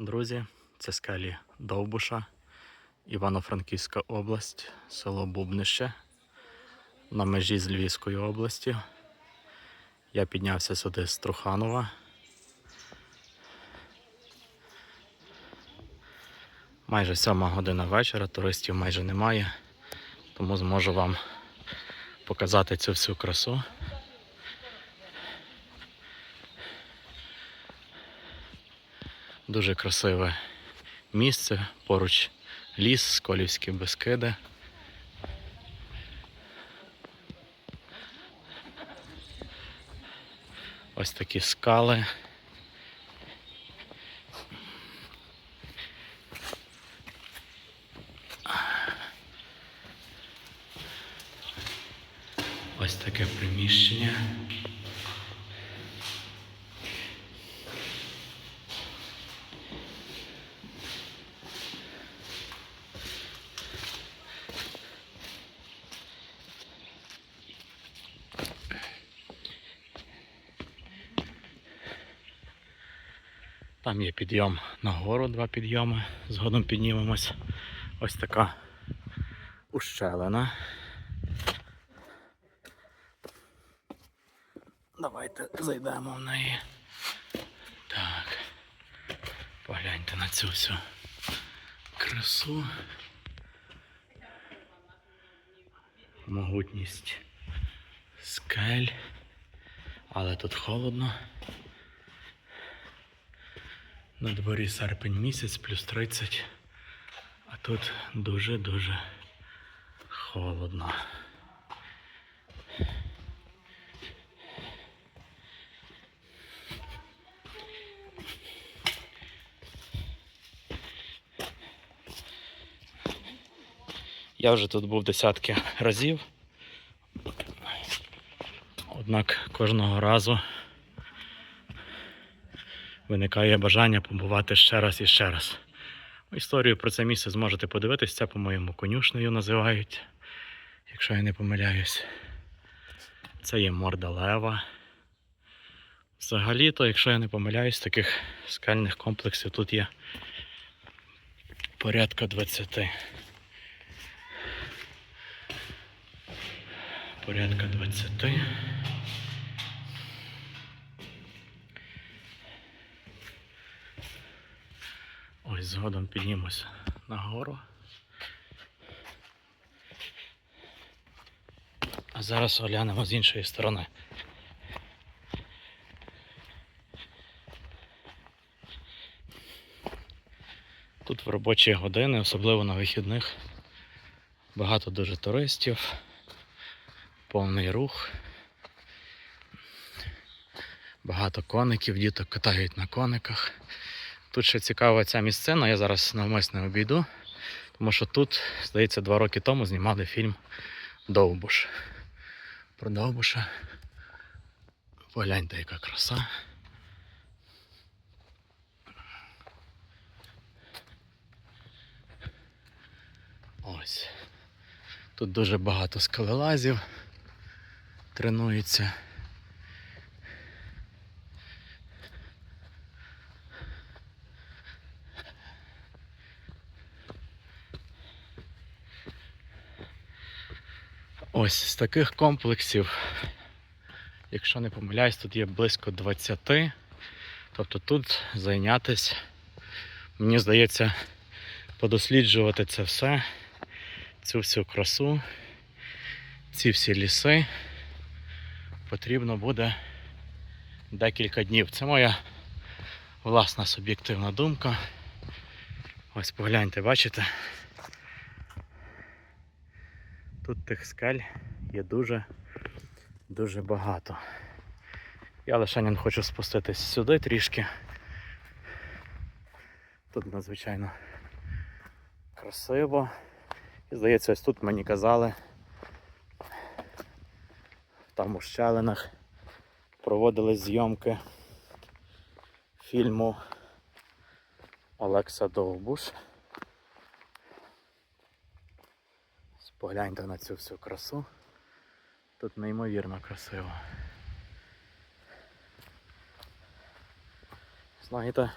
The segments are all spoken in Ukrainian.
Друзі, це скелі Довбуша, Івано-Франківська область, село Бубнище на межі з Львівською областю. Я піднявся сюди з Труханова. Майже сьома година вечора, туристів майже немає, тому зможу вам показати цю всю красу. Дуже красиве місце, поруч ліс, Сколівські Бескиди. Ось такі скали. Ось таке приміщення. Там є підйом на гору, два підйоми. Згодом піднімемось. Ось така ущелина. Давайте зайдемо в неї. Так. Погляньте на цю всю красу. Могутність скель. Але тут холодно. На дворі серпень місяць, плюс 30. А тут дуже-дуже холодно. Я вже тут був десятки разів. Однак кожного разу виникає бажання побувати ще раз і ще раз. Історію про це місце зможете подивитись, це, по-моєму, конюшнею називають, якщо я не помиляюсь. Це є морда лева. Взагалі-то, якщо я не помиляюсь, таких скальних комплексів тут є порядка 20. Порядка 20. Ось згодом піднімуся нагору. А зараз оглянемо з іншої сторони. Тут в робочі години, особливо на вихідних, багато дуже туристів, повний рух. Багато коників, діток катають на кониках. Тут ще цікава ця місцина, я зараз навмисно обійду, тому що тут, здається, два роки тому знімали фільм Довбуш. Про Довбуша. Погляньте, яка краса. Ось. Тут дуже багато скалелазів тренуються. Ось з таких комплексів, якщо не помиляюсь, тут є близько 20. Тобто тут зайнятися, мені здається, подосліджувати це все, цю всю красу, ці всі ліси потрібно буде декілька днів. Це моя власна суб'єктивна думка. Ось погляньте, бачите? Тут тих скель є дуже дуже багато. Я лише не хочу спуститись сюди трішки. Тут надзвичайно красиво. І здається, ось тут мені казали, там у щелинах проводили зйомки фільму Олекса Довбуш. Погляньте на цю всю красу. Тут неймовірно красиво. Знаєте,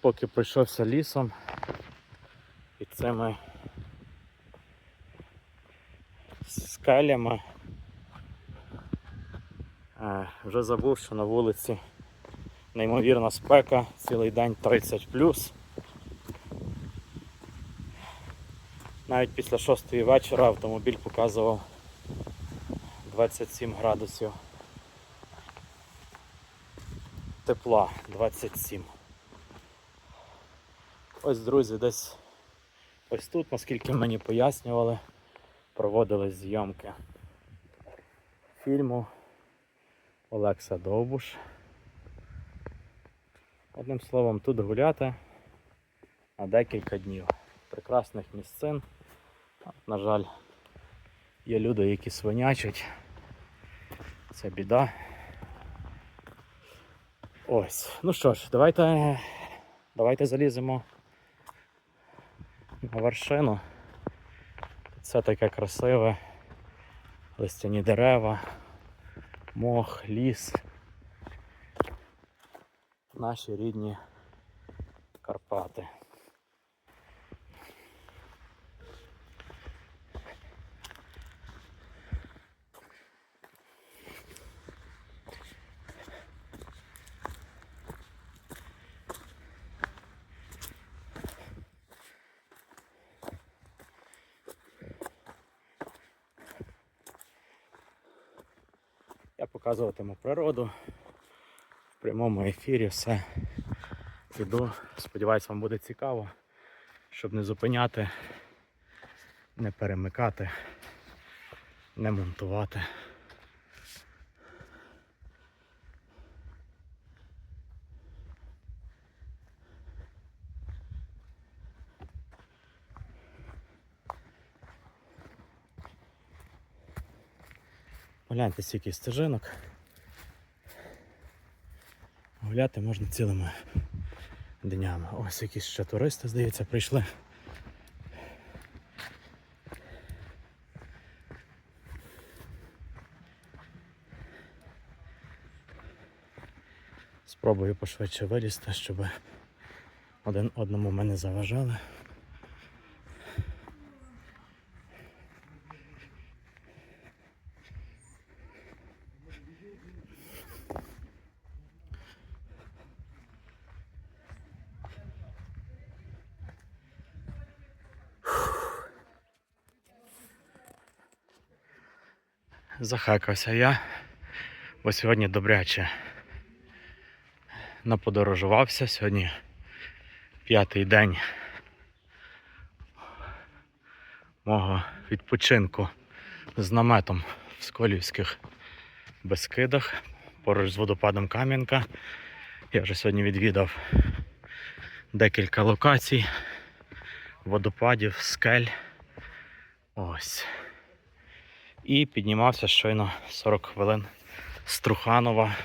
поки пройшовся лісом і цими скелями. Е, Вже забув, що на вулиці неймовірна спека, цілий день 30 Навіть після 6 вечора автомобіль показував 27 градусів тепла 27. Ось, друзі, десь ось тут, наскільки мені пояснювали, проводились зйомки фільму Олекса Довбуш. Одним словом, тут гуляти на декілька днів. Прекрасних місцин. На жаль, є люди, які свинячать. Це біда. Ось. Ну що ж, давайте, давайте заліземо на вершину. Це таке красиве. Листяні дерева, мох, ліс. Наші рідні Карпати. Я показуватиму природу в прямому ефірі все. Іду. Сподіваюсь, вам буде цікаво, щоб не зупиняти, не перемикати, не монтувати. Погляньте, скільки стежинок. Гуляти можна цілими днями. Ось якісь ще туристи, здається, прийшли. Спробую пошвидше вилізти, щоб один одному ми не заважали. Захекався я, бо сьогодні добряче наподорожувався. Сьогодні п'ятий день мого відпочинку з наметом в Сколівських Бескидах поруч з водопадом Кам'янка. Я вже сьогодні відвідав декілька локацій, водопадів, скель. Ось. І піднімався щойно 40 хвилин з Труханова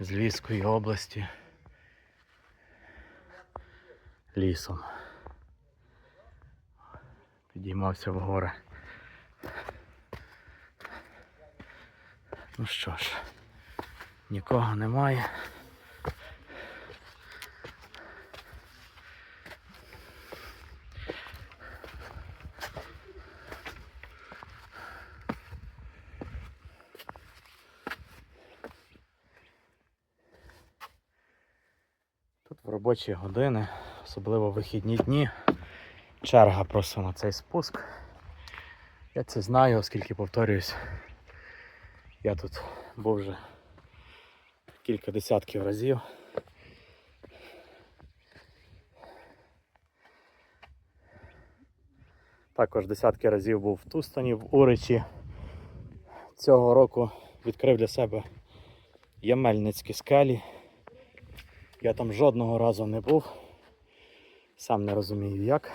з Львівської області лісом. Підіймався в гори. Ну що ж, нікого немає. Робочі години, особливо вихідні дні, черга просто на цей спуск. Я це знаю, оскільки повторююсь, я тут був вже кілька десятків разів. Також десятки разів був в Тустані, в Уричі. Цього року відкрив для себе Ямельницькі скелі. Я там жодного разу не був. Сам не розумію як.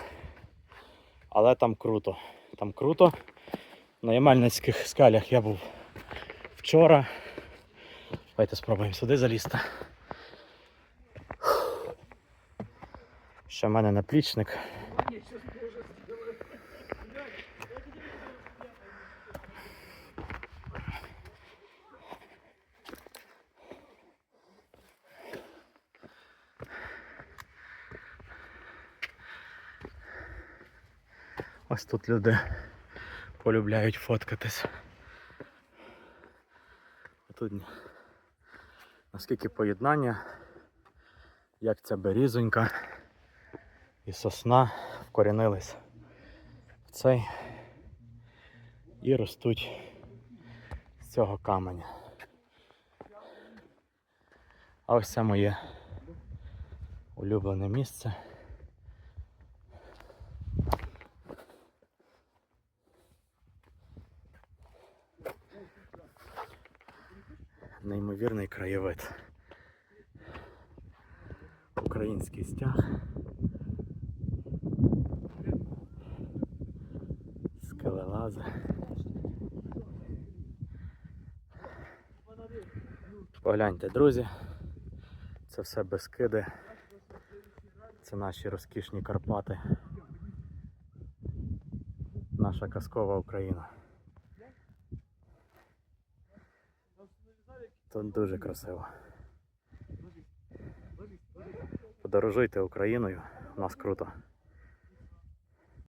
Але там круто. Там круто. На Ямельницьких скалях я був вчора. Давайте спробуємо сюди залізти. Ще в мене наплічник. Ось тут люди полюбляють фоткатись. Тут наскільки поєднання, як ця берізонька і сосна вкорінились в цей і ростуть з цього каменя. А ось це моє улюблене місце. Неймовірний краєвид. Український стяг. Скелелази. Погляньте, друзі. Це все Бескиди. Це наші розкішні Карпати. Наша казкова Україна. Тут дуже красиво. Подорожуйте Україною, у нас круто.